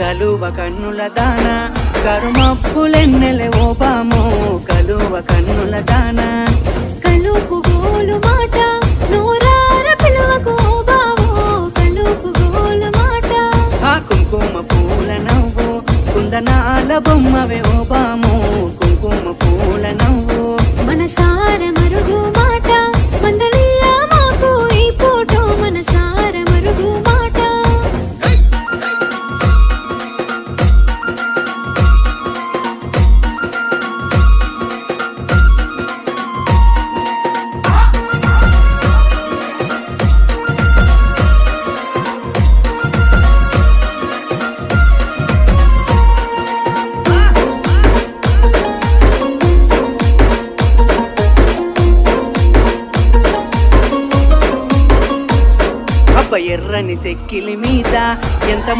కలువ కన్నుల దాన. కరుమప్పులెన్నెలే ఓ బామో కలువ కన్నుల దాన. కలుపు గోలు మాట నూరార పిలువకు బావో కలుపు గోలు మాట. ఆ కుంకుమ పూల నవ్వు కుందనాల బొమ్మవే ఓ బామో కుంకుమ పూల నవ్వు. మనసార ఎర్రని సెక్కిలి మీద ఎంత